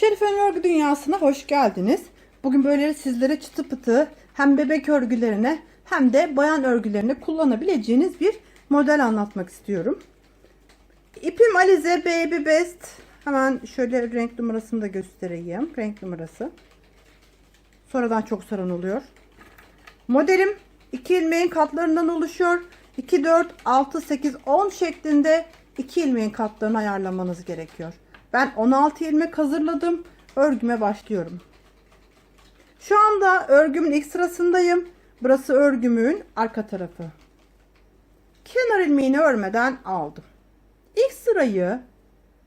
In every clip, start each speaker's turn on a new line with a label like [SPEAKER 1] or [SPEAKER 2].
[SPEAKER 1] Şerife'nin örgü dünyasına hoş geldiniz. Bugün böyle sizlere çıtı pıtı hem bebek örgülerine hem de bayan örgülerine kullanabileceğiniz bir model anlatmak istiyorum. İpim Alize Baby Best. Hemen şöyle renk numarasını da göstereyim. Renk numarası. Sonradan çok saran oluyor. Modelim 2 ilmeğin katlarından oluşuyor. 2, 4, 6, 8, 10 şeklinde 2 ilmeğin katlarını ayarlamanız gerekiyor. Ben 16 ilmek hazırladım. Örgüme başlıyorum. Şu anda örgümün ilk sırasındayım. Burası örgümün arka tarafı. Kenar ilmeğini örmeden aldım. İlk sırayı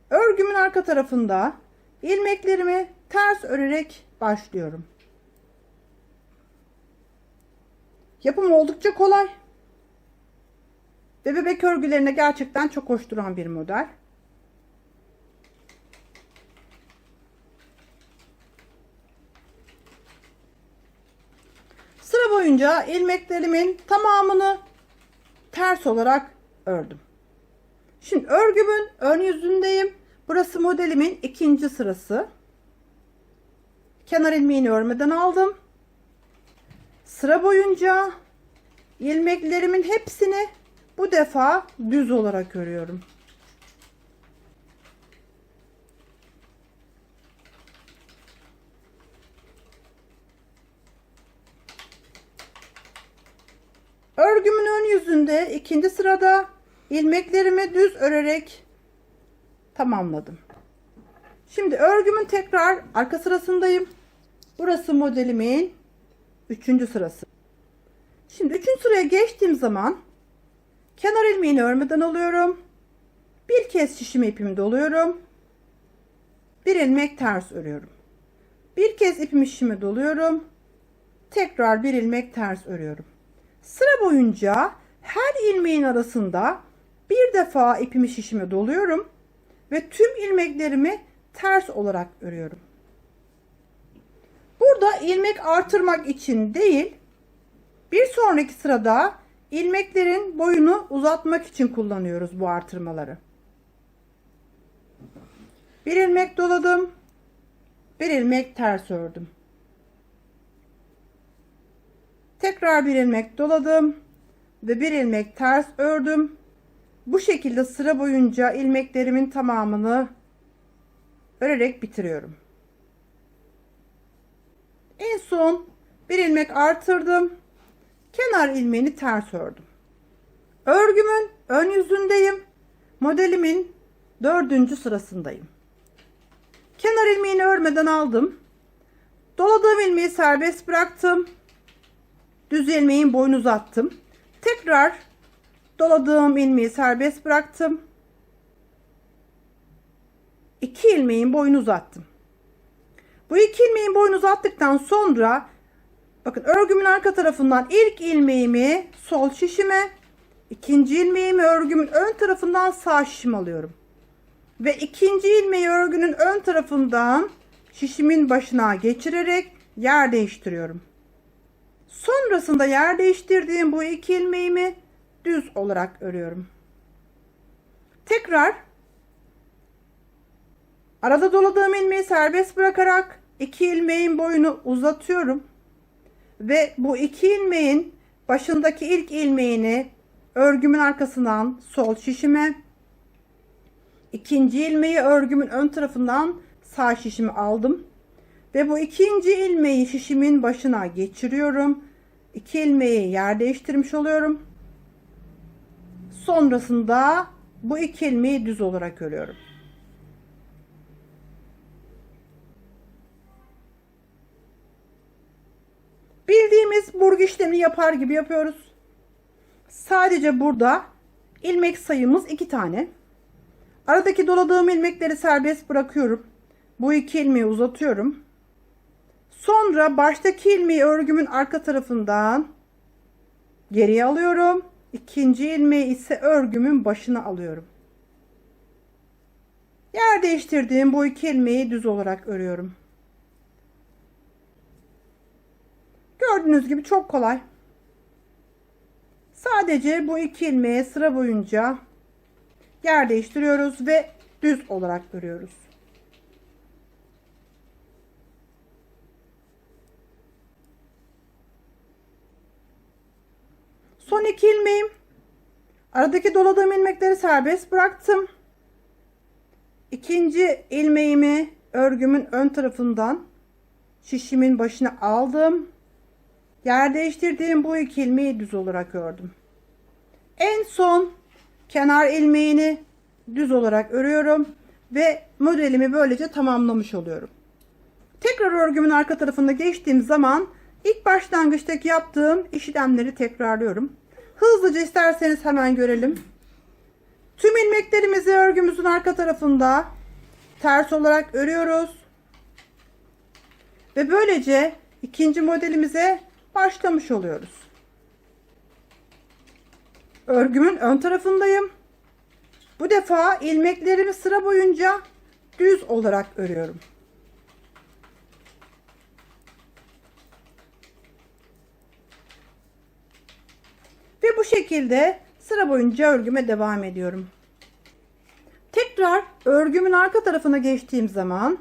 [SPEAKER 1] örgümün arka tarafında ilmeklerimi ters örerek başlıyorum. Yapım oldukça kolay. Ve bebek örgülerine gerçekten çok hoş duran bir model. Sıra boyunca ilmeklerimin tamamını ters olarak ördüm. Şimdi örgümün ön yüzündeyim. Burası modelimin ikinci sırası. Kenar ilmeğini örmeden aldım. Sıra boyunca ilmeklerimin hepsini bu defa düz olarak örüyorum. Örgümün ön yüzünde ikinci sırada ilmeklerimi düz örerek tamamladım. Şimdi örgümün tekrar arka sırasındayım. Burası modelimin üçüncü sırası. Şimdi üçüncü sıraya geçtiğim zaman kenar ilmeğini örmeden alıyorum. Bir kez şişime ipimi doluyorum. Bir ilmek ters örüyorum. Bir kez ipimi şişime doluyorum. Tekrar bir ilmek ters örüyorum. Sıra boyunca her ilmeğin arasında bir defa ipimi şişime doluyorum ve tüm ilmeklerimi ters olarak örüyorum. Burada ilmek artırmak için değil, bir sonraki sırada ilmeklerin boyunu uzatmak için kullanıyoruz bu artırmaları. Bir ilmek doladım. Bir ilmek ters ördüm. Tekrar bir ilmek doladım ve bir ilmek ters ördüm. Bu şekilde sıra boyunca ilmeklerimin tamamını örerek bitiriyorum. En son bir ilmek artırdım. Kenar ilmeğini ters ördüm. Örgümün ön yüzündeyim. Modelimin dördüncü sırasındayım. Kenar ilmeğini örmeden aldım. Doladığım ilmeği serbest bıraktım. Düz ilmeğin boyunu uzattım. Tekrar doladığım ilmeği serbest bıraktım. İki ilmeğin boyunu uzattım. Bu iki ilmeğin boyunu uzattıktan sonra bakın örgümün arka tarafından ilk ilmeğimi sol şişime, ikinci ilmeğimi örgümün ön tarafından sağ şişime alıyorum. Ve ikinci ilmeği örgünün ön tarafından şişimin başına geçirerek yer değiştiriyorum. Sonrasında yer değiştirdiğim bu iki ilmeğimi düz olarak örüyorum. Tekrar arada doladığım ilmeği serbest bırakarak iki ilmeğin boyunu uzatıyorum. Ve bu iki ilmeğin başındaki ilk ilmeğini örgümün arkasından sol şişime, ikinci ilmeği örgümün ön tarafından sağ şişime aldım. Ve bu ikinci ilmeği şişimin başına geçiriyorum. İki ilmeği yer değiştirmiş oluyorum. Sonrasında bu iki ilmeği düz olarak örüyorum. Bildiğimiz burgu işlemini yapar gibi yapıyoruz. Sadece burada ilmek sayımız iki tane. Aradaki doladığım ilmekleri serbest bırakıyorum. Bu iki ilmeği uzatıyorum. Sonra baştaki ilmeği örgümün arka tarafından geriye alıyorum. İkinci ilmeği ise örgümün başına alıyorum. Yer değiştirdiğim bu iki ilmeği düz olarak örüyorum. Gördüğünüz gibi çok kolay. Sadece bu iki ilmeği sıra boyunca yer değiştiriyoruz ve düz olarak örüyoruz. Son iki ilmeğim. Aradaki doladığım ilmekleri serbest bıraktım. İkinci ilmeğimi örgümün ön tarafından şişimin başına aldım. Yer değiştirdiğim bu iki ilmeği düz olarak ördüm. En son kenar ilmeğini düz olarak örüyorum ve modelimi böylece tamamlamış oluyorum. Tekrar örgümün arka tarafında geçtiğim zaman ilk başlangıçtaki yaptığım işlemleri tekrarlıyorum. Hızlıca isterseniz hemen görelim. Tüm ilmeklerimizi örgümüzün arka tarafında ters olarak örüyoruz. Ve böylece ikinci modelimize başlamış oluyoruz. Örgümün ön tarafındayım. Bu defa ilmeklerimi sıra boyunca düz olarak örüyorum. Bu şekilde sıra boyunca örgüme devam ediyorum. Tekrar örgümün arka tarafına geçtiğim zaman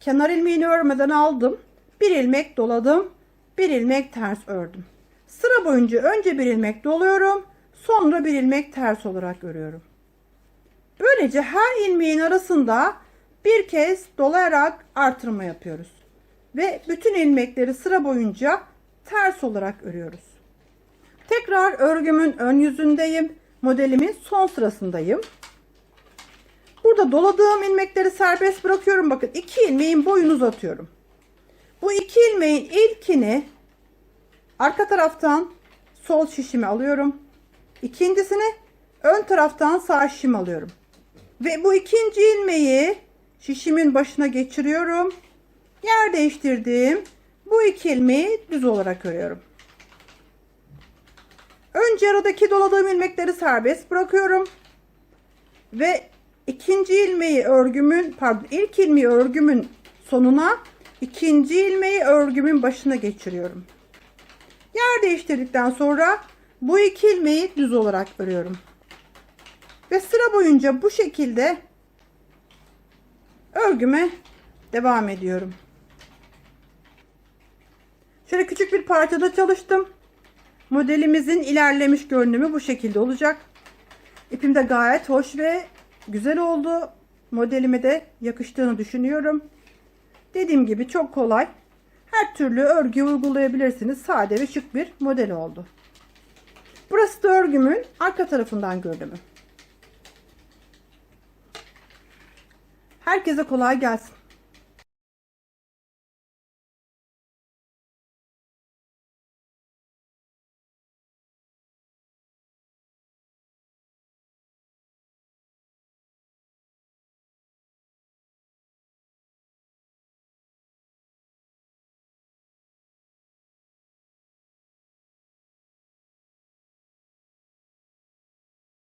[SPEAKER 1] kenar ilmeğini örmeden aldım. Bir ilmek doladım. Bir ilmek ters ördüm. Sıra boyunca önce bir ilmek doluyorum. Sonra bir ilmek ters olarak örüyorum. Böylece her ilmeğin arasında bir kez dolayarak artırma yapıyoruz. Ve bütün ilmekleri sıra boyunca ters olarak örüyoruz. Tekrar örgümün ön yüzündeyim. Modelimin son sırasındayım. Burada doladığım ilmekleri serbest bırakıyorum. Bakın iki ilmeğin boyunu uzatıyorum. Bu iki ilmeğin ilkini arka taraftan sol şişimi alıyorum. İkincisini ön taraftan sağ şişimi alıyorum. Ve bu ikinci ilmeği şişimin başına geçiriyorum. Yer değiştirdim. Bu iki ilmeği düz olarak örüyorum. Önce aradaki doladığım ilmekleri serbest bırakıyorum. Ve ikinci ilmeği örgümün pardon ilk ilmeği örgümün sonuna ikinci ilmeği örgümün başına geçiriyorum. Yer değiştirdikten sonra bu iki ilmeği düz olarak örüyorum. Ve sıra boyunca bu şekilde örgüme devam ediyorum. Şöyle küçük bir parçada çalıştım. Modelimizin ilerlemiş görünümü bu şekilde olacak. İpim de gayet hoş ve güzel oldu. Modelime de yakıştığını düşünüyorum. Dediğim gibi çok kolay. Her türlü örgü uygulayabilirsiniz. Sade ve şık bir model oldu. Burası da örgümün arka tarafından görünümü. Herkese kolay gelsin.